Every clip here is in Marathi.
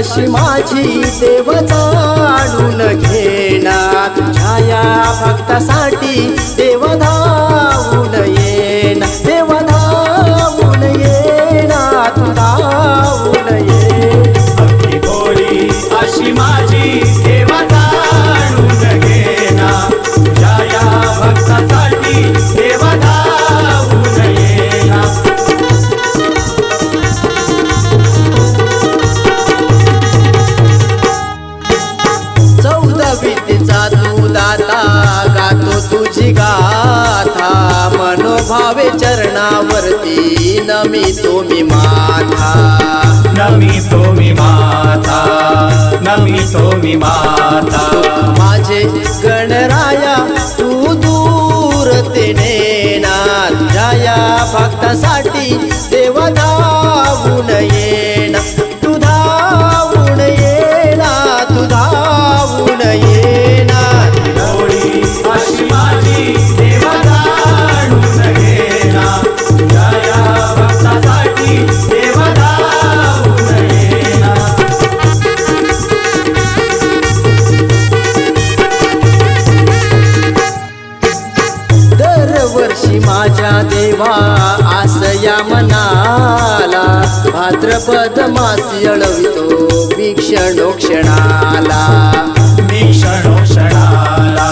अशी माझी देव जाणून घेणार. तुझ्या या भक्तासाठी देवता तुझी गाथा मनोभावे चरणावरती नमी तुम्ही माथा. नमी तो मी माता नमी तो मी माता माझे गणराया तू दूर ते नेणार जाया भक्तासाठी माझ्या देवा आसया मनाला. भाद्रपद मासी अळवितो वीक्षणो क्षणाला मी क्षणो क्षणाला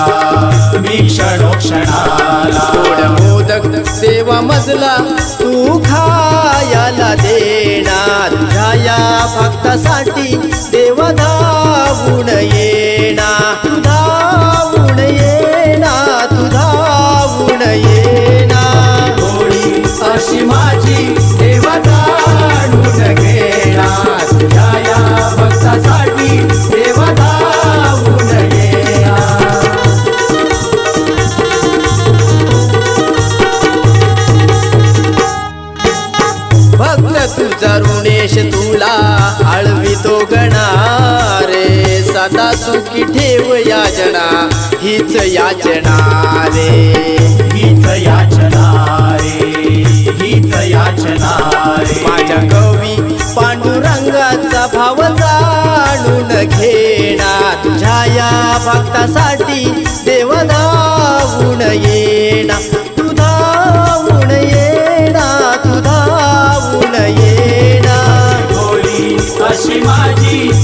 मी क्षणो क्षणाला गोड मोदक देवा मजला तू खायाला देणार. तुझ्या या भक्तासाठी देव धावून भक्त तुझा ऋणेश तुला आळवितो गणारे. सदा सुखी ठेव याचना हीच याचना रे. हीच याचना रे हीच याचना रे. माझ्या कवी पांडुरंगाचा भाव जाणून घेणा तुझ्या या भक्तासाठी देव धावून येणा धावून येणा होळी अशी माझी देवा